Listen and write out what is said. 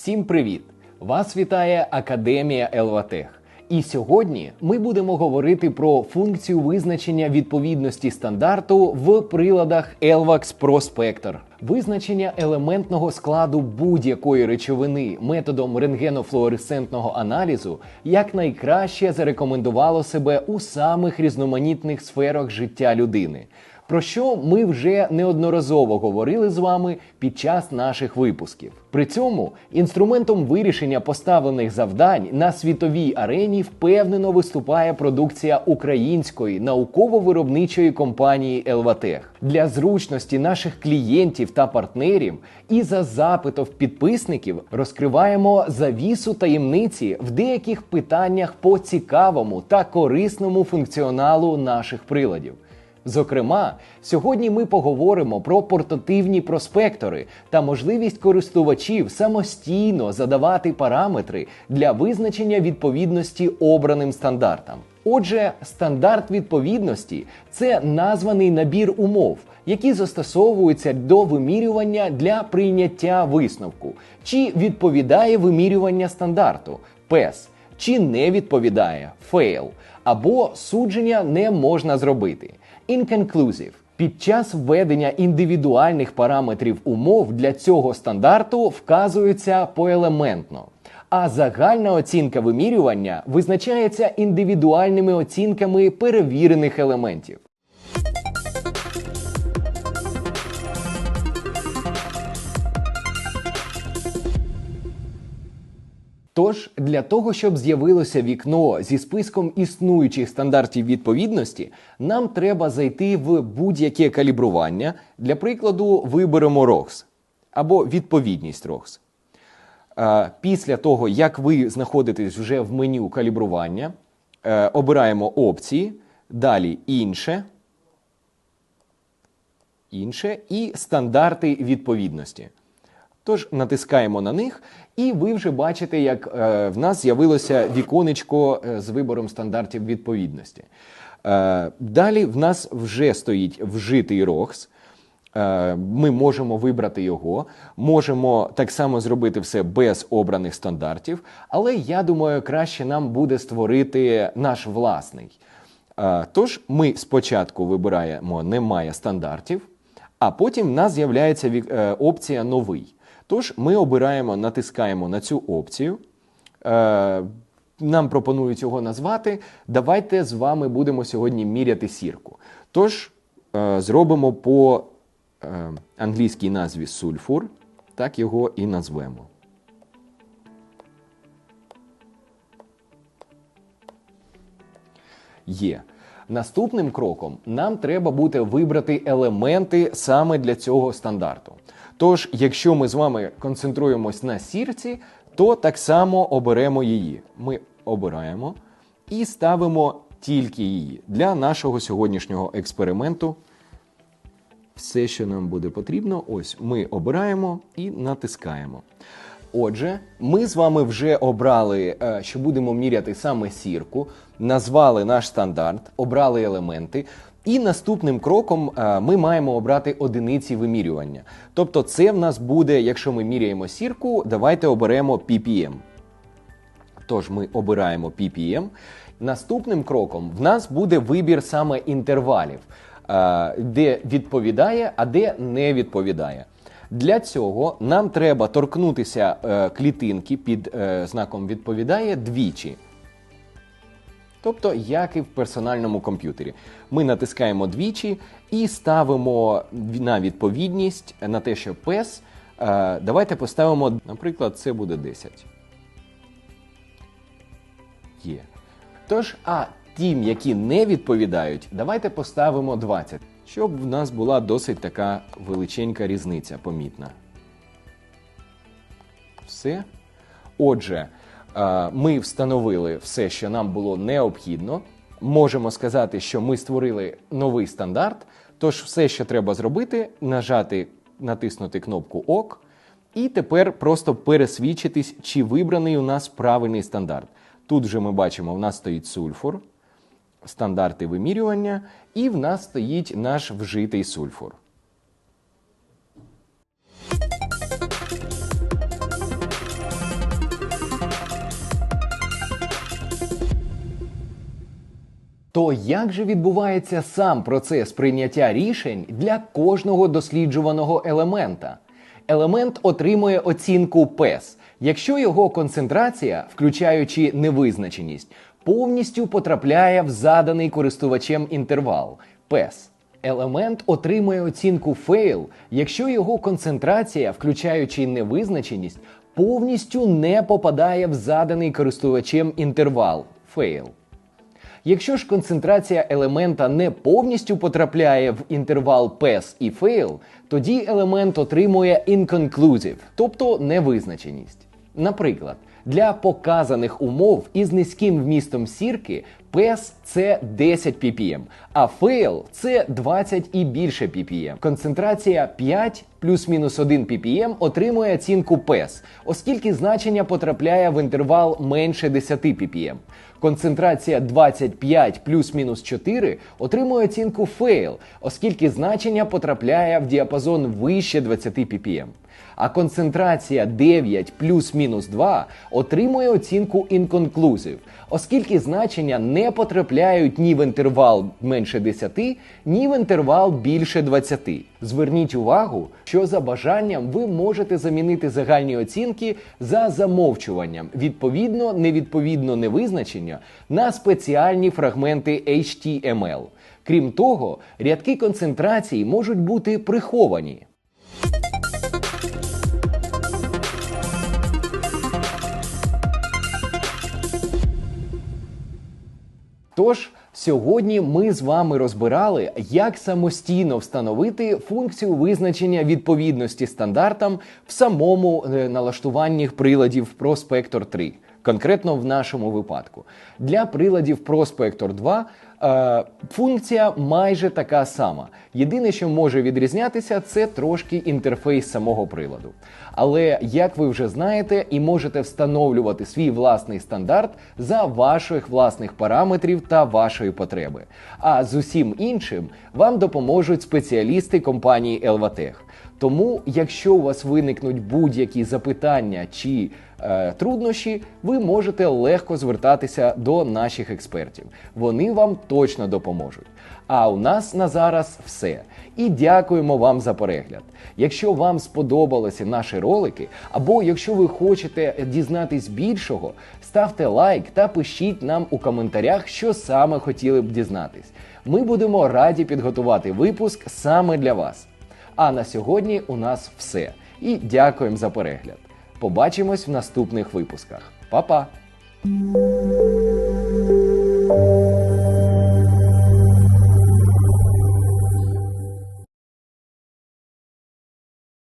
Всім привіт! Вас вітає Академія Елватех. І сьогодні ми будемо говорити про функцію визначення відповідності стандарту в приладах Elvax Pro. Визначення елементного складу будь-якої речовини методом рентгенофлуоресцентного аналізу якнайкраще зарекомендувало себе у самих різноманітних сферах життя людини про що ми вже неодноразово говорили з вами під час наших випусків. При цьому інструментом вирішення поставлених завдань на світовій арені впевнено виступає продукція української науково-виробничої компанії Елватех для зручності наших клієнтів та партнерів і за запитів підписників розкриваємо завісу таємниці в деяких питаннях по цікавому та корисному функціоналу наших приладів. Зокрема, сьогодні ми поговоримо про портативні проспектори та можливість користувачів самостійно задавати параметри для визначення відповідності обраним стандартам. Отже, стандарт відповідності це названий набір умов, які застосовуються до вимірювання для прийняття висновку, чи відповідає вимірювання стандарту? PES, чи не відповідає fail, або судження не можна зробити. Inconclusive. Під час введення індивідуальних параметрів умов для цього стандарту вказується поелементно. А загальна оцінка вимірювання визначається індивідуальними оцінками перевірених елементів. Тож для того, щоб з'явилося вікно зі списком існуючих стандартів відповідності, нам треба зайти в будь-яке калібрування. Для прикладу, виберемо ROX або відповідність ROX. Після того, як ви знаходитесь вже в меню калібрування, е, обираємо опції, далі інше, інше і стандарти відповідності. Тож натискаємо на них, і ви вже бачите, як е, в нас з'явилося віконечко е, з вибором стандартів відповідності. Е, далі в нас вже стоїть вжитий ROX. Е, ми можемо вибрати його, можемо так само зробити все без обраних стандартів, але я думаю, краще нам буде створити наш власний. Е, тож ми спочатку вибираємо немає стандартів, а потім в нас з'являється е, опція новий. Тож ми обираємо, натискаємо на цю опцію. Е, нам пропонують його назвати. Давайте з вами будемо сьогодні міряти сірку. Тож, е, зробимо по е, англійській назві сульфур, так його і назвемо. Є. Наступним кроком нам треба буде вибрати елементи саме для цього стандарту. Тож, якщо ми з вами концентруємось на сірці, то так само оберемо її. Ми обираємо і ставимо тільки її для нашого сьогоднішнього експерименту. Все, що нам буде потрібно, ось ми обираємо і натискаємо. Отже, ми з вами вже обрали, е, що будемо міряти саме сірку, назвали наш стандарт, обрали елементи. І наступним кроком е, ми маємо обрати одиниці вимірювання. Тобто, це в нас буде, якщо ми міряємо сірку, давайте оберемо PPM. Тож ми обираємо PPM. Наступним кроком в нас буде вибір саме інтервалів, е, де відповідає, а де не відповідає. Для цього нам треба торкнутися е, клітинки під знаком відповідає двічі. Тобто, як і в персональному комп'ютері. Ми натискаємо двічі і ставимо на відповідність на те, що PES. Е, давайте поставимо, наприклад, це буде 10. Є. Тож, а тим, які не відповідають, давайте поставимо 20, щоб в нас була досить така величенька різниця помітна. Все. Отже. Ми встановили все, що нам було необхідно. Можемо сказати, що ми створили новий стандарт. Тож, все, що треба зробити, нажати, натиснути кнопку ОК, і тепер просто пересвідчитись, чи вибраний у нас правильний стандарт. Тут вже ми бачимо, у нас стоїть сульфур, стандарти вимірювання, і в нас стоїть наш вжитий сульфур. То як же відбувається сам процес прийняття рішень для кожного досліджуваного елемента? Елемент отримує оцінку пес. якщо його концентрація, включаючи невизначеність, повністю потрапляє в заданий користувачем інтервал PES. Елемент отримує оцінку fail, якщо його концентрація, включаючи невизначеність, повністю не попадає в заданий користувачем інтервал fail. Якщо ж концентрація елемента не повністю потрапляє в інтервал PES і fail, тоді елемент отримує inconclusive, тобто невизначеність. Наприклад, для показаних умов із низьким вмістом сірки PES – це 10 ppm, а fail – це 20 і більше ppm. Концентрація 5 плюс-мінус 1 ppm отримує оцінку PES, оскільки значення потрапляє в інтервал менше 10 ppm. Концентрація 25 плюс-мінус 4 отримує оцінку fail, оскільки значення потрапляє в діапазон вище 20 ppm. А концентрація 9 плюс-мінус 2 отримує оцінку inconclusive, оскільки значення не потрапляють ні в інтервал менше 10, ні в інтервал більше 20. Зверніть увагу, що за бажанням ви можете замінити загальні оцінки за замовчуванням, відповідно, невідповідно невизначення на спеціальні фрагменти HTML. Крім того, рядки концентрації можуть бути приховані. Тож сьогодні ми з вами розбирали, як самостійно встановити функцію визначення відповідності стандартам в самому е, налаштуванні приладів Prospector 3. Конкретно в нашому випадку. Для приладів Prospector 2 е, функція майже така сама. Єдине, що може відрізнятися, це трошки інтерфейс самого приладу. Але як ви вже знаєте, і можете встановлювати свій власний стандарт за ваших власних параметрів та вашої потреби. А з усім іншим вам допоможуть спеціалісти компанії Elvatech. Тому, якщо у вас виникнуть будь-які запитання чи е, труднощі, ви можете легко звертатися до наших експертів. Вони вам точно допоможуть. А у нас на зараз все. І дякуємо вам за перегляд. Якщо вам сподобалися наші ролики, або якщо ви хочете дізнатись більшого, ставте лайк та пишіть нам у коментарях, що саме хотіли б дізнатись. Ми будемо раді підготувати випуск саме для вас. А на сьогодні у нас все. І дякуємо за перегляд. Побачимось в наступних випусках. Па-па!